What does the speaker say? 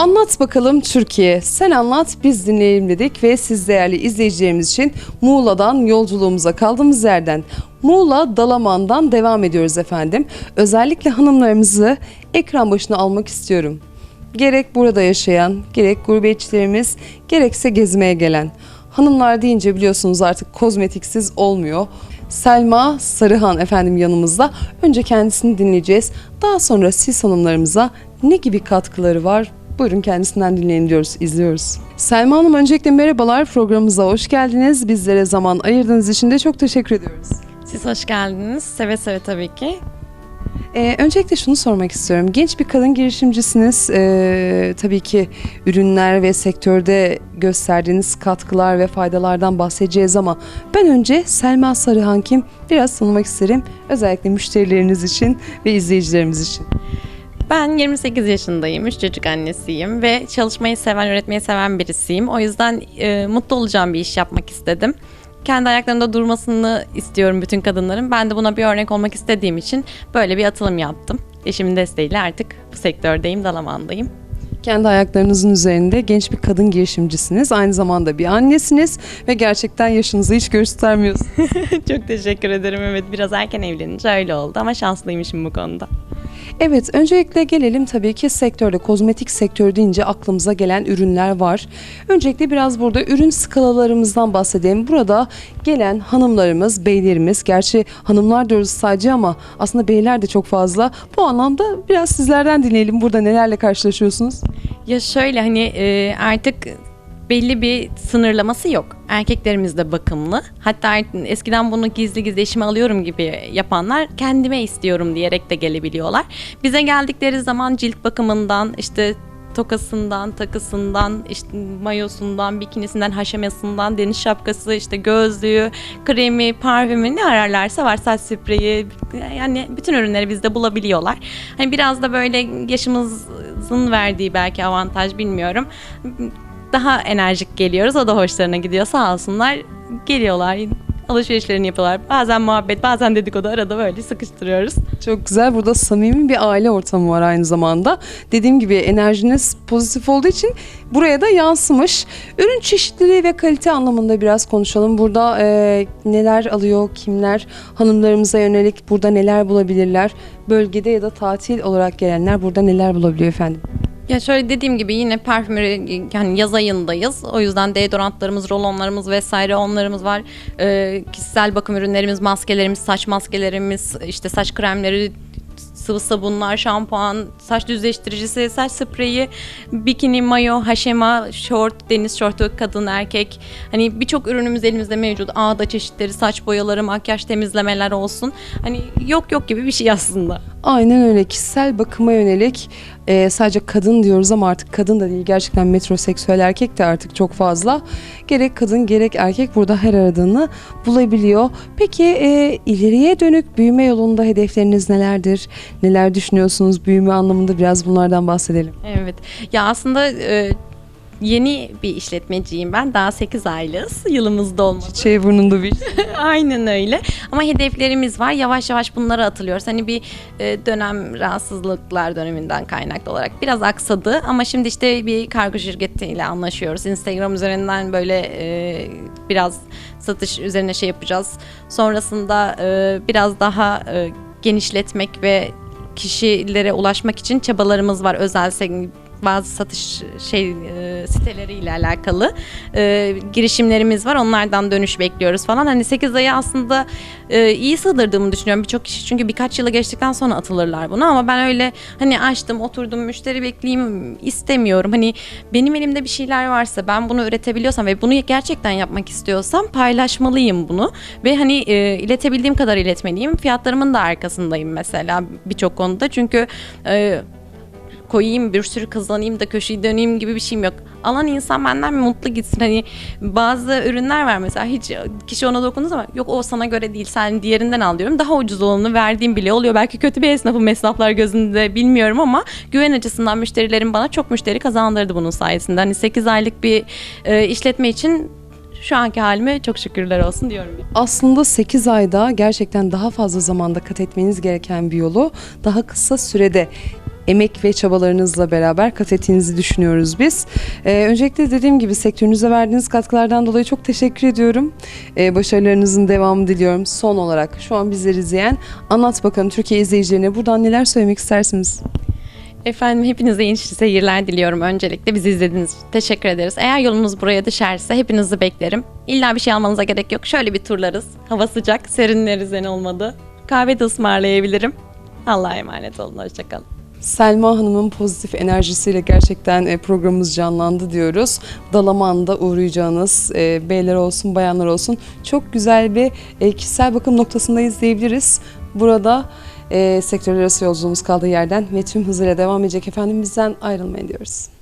Anlat bakalım Türkiye. Sen anlat biz dinleyelim dedik ve siz değerli izleyicilerimiz için Muğla'dan yolculuğumuza kaldığımız yerden Muğla Dalaman'dan devam ediyoruz efendim. Özellikle hanımlarımızı ekran başına almak istiyorum. Gerek burada yaşayan, gerek gurbetçilerimiz, gerekse gezmeye gelen. Hanımlar deyince biliyorsunuz artık kozmetiksiz olmuyor. Selma Sarıhan efendim yanımızda. Önce kendisini dinleyeceğiz. Daha sonra siz hanımlarımıza ne gibi katkıları var? Buyurun kendisinden dinleyin diyoruz, izliyoruz. Selma Hanım öncelikle merhabalar programımıza hoş geldiniz. Bizlere zaman ayırdığınız için de çok teşekkür ediyoruz. Siz hoş geldiniz. Seve seve tabii ki. Ee, öncelikle şunu sormak istiyorum. Genç bir kadın girişimcisiniz. Ee, tabii ki ürünler ve sektörde gösterdiğiniz katkılar ve faydalardan bahsedeceğiz ama ben önce Selma Sarıhan kim biraz tanımak isterim. Özellikle müşterileriniz için ve izleyicilerimiz için. Ben 28 yaşındayım, üç çocuk annesiyim ve çalışmayı seven, üretmeyi seven birisiyim. O yüzden e, mutlu olacağım bir iş yapmak istedim. Kendi ayaklarında durmasını istiyorum bütün kadınların. Ben de buna bir örnek olmak istediğim için böyle bir atılım yaptım. Eşimin desteğiyle artık bu sektördeyim, Dalaman'dayım. Kendi ayaklarınızın üzerinde genç bir kadın girişimcisiniz. Aynı zamanda bir annesiniz ve gerçekten yaşınızı hiç göstermiyorsunuz. Çok teşekkür ederim. Evet biraz erken evlenince öyle oldu ama şanslıymışım bu konuda. Evet, öncelikle gelelim tabii ki sektörde, kozmetik sektör deyince aklımıza gelen ürünler var. Öncelikle biraz burada ürün skalalarımızdan bahsedelim. Burada gelen hanımlarımız, beylerimiz, gerçi hanımlar diyoruz sadece ama aslında beyler de çok fazla. Bu anlamda biraz sizlerden dinleyelim. Burada nelerle karşılaşıyorsunuz? Ya şöyle hani e, artık belli bir sınırlaması yok. Erkeklerimiz de bakımlı. Hatta eskiden bunu gizli gizli eşime alıyorum gibi yapanlar kendime istiyorum diyerek de gelebiliyorlar. Bize geldikleri zaman cilt bakımından işte tokasından, takısından, işte mayosundan, bikinisinden, haşemesinden, deniz şapkası, işte gözlüğü, kremi, parfümü ne ararlarsa var saç spreyi yani bütün ürünleri bizde bulabiliyorlar. Hani biraz da böyle yaşımızın verdiği belki avantaj bilmiyorum. Daha enerjik geliyoruz. O da hoşlarına gidiyor. Sağ olsunlar. Geliyorlar. Alışverişlerini yapıyorlar. Bazen muhabbet, bazen dedikodu arada böyle sıkıştırıyoruz. Çok güzel. Burada samimi bir aile ortamı var aynı zamanda. Dediğim gibi enerjiniz pozitif olduğu için buraya da yansımış. Ürün çeşitliliği ve kalite anlamında biraz konuşalım. Burada e, neler alıyor, kimler, hanımlarımıza yönelik burada neler bulabilirler? Bölgede ya da tatil olarak gelenler burada neler bulabiliyor efendim? Ya şöyle dediğim gibi yine parfümeri yani yaz ayındayız. O yüzden deodorantlarımız, rolonlarımız vesaire onlarımız var. Ee, kişisel bakım ürünlerimiz, maskelerimiz, saç maskelerimiz, işte saç kremleri, sıvı sabunlar, şampuan, saç düzleştiricisi, saç spreyi, bikini, mayo, haşema, şort, deniz şortu, kadın, erkek. Hani birçok ürünümüz elimizde mevcut. Ağda çeşitleri, saç boyaları, makyaj temizlemeler olsun. Hani yok yok gibi bir şey aslında. Aynen öyle. Kişisel bakıma yönelik e, sadece kadın diyoruz ama artık kadın da değil. Gerçekten metroseksüel erkek de artık çok fazla. Gerek kadın gerek erkek burada her aradığını bulabiliyor. Peki e, ileriye dönük büyüme yolunda hedefleriniz nelerdir? Neler düşünüyorsunuz büyüme anlamında biraz bunlardan bahsedelim. Evet. Ya aslında e, yeni bir işletmeciyim ben. Daha 8 aylığız. Yılımızda olmadı. Çiçeği burnunda bir Aynen öyle. Ama hedeflerimiz var. Yavaş yavaş bunlara atılıyoruz. Hani bir e, dönem rahatsızlıklar döneminden kaynaklı olarak biraz aksadı. Ama şimdi işte bir kargo şirketiyle anlaşıyoruz. Instagram üzerinden böyle e, biraz satış üzerine şey yapacağız. Sonrasında e, biraz daha e, genişletmek ve kişilere ulaşmak için çabalarımız var. Özel bazı satış şey e, siteleriyle alakalı e, girişimlerimiz var. Onlardan dönüş bekliyoruz falan. Hani 8 ayı aslında e, iyi sığdırdığımı düşünüyorum birçok kişi. Çünkü birkaç yılı geçtikten sonra atılırlar buna ama ben öyle hani açtım, oturdum, müşteri bekleyeyim istemiyorum. Hani benim elimde bir şeyler varsa ben bunu üretebiliyorsam ve bunu gerçekten yapmak istiyorsam paylaşmalıyım bunu ve hani e, iletebildiğim kadar iletmeliyim. Fiyatlarımın da arkasındayım mesela birçok konuda. Çünkü e, koyayım bir sürü kazanayım da köşeyi döneyim gibi bir şeyim yok. Alan insan benden mutlu gitsin. Hani bazı ürünler var mesela hiç kişi ona dokunduğu zaman yok o sana göre değil sen diğerinden al diyorum. Daha ucuz olanı verdiğim bile oluyor. Belki kötü bir esnafım esnaflar gözünde bilmiyorum ama güven açısından müşterilerim bana çok müşteri kazandırdı bunun sayesinde. Hani 8 aylık bir e, işletme için şu anki halime çok şükürler olsun diyorum. Aslında 8 ayda gerçekten daha fazla zamanda kat etmeniz gereken bir yolu daha kısa sürede emek ve çabalarınızla beraber kat düşünüyoruz biz. Ee, öncelikle dediğim gibi sektörünüze verdiğiniz katkılardan dolayı çok teşekkür ediyorum. Ee, başarılarınızın devamını diliyorum. Son olarak şu an bizleri izleyen Anlat bakalım Türkiye izleyicilerine buradan neler söylemek istersiniz? Efendim hepinize iyi seyirler diliyorum öncelikle. Bizi izlediğiniz için teşekkür ederiz. Eğer yolunuz buraya düşerse hepinizi beklerim. İlla bir şey almanıza gerek yok. Şöyle bir turlarız. Hava sıcak, serinleriz en olmadı. Kahve de ısmarlayabilirim. Allah'a emanet olun. Hoşçakalın. Selma Hanım'ın pozitif enerjisiyle gerçekten e, programımız canlandı diyoruz. Dalaman'da uğrayacağınız e, beyler olsun, bayanlar olsun çok güzel bir e, kişisel bakım noktasındayız diyebiliriz. Burada sektörler arası yolculuğumuz kaldığı yerden ve tüm hızıyla devam edecek efendim bizden ayrılmayın diyoruz.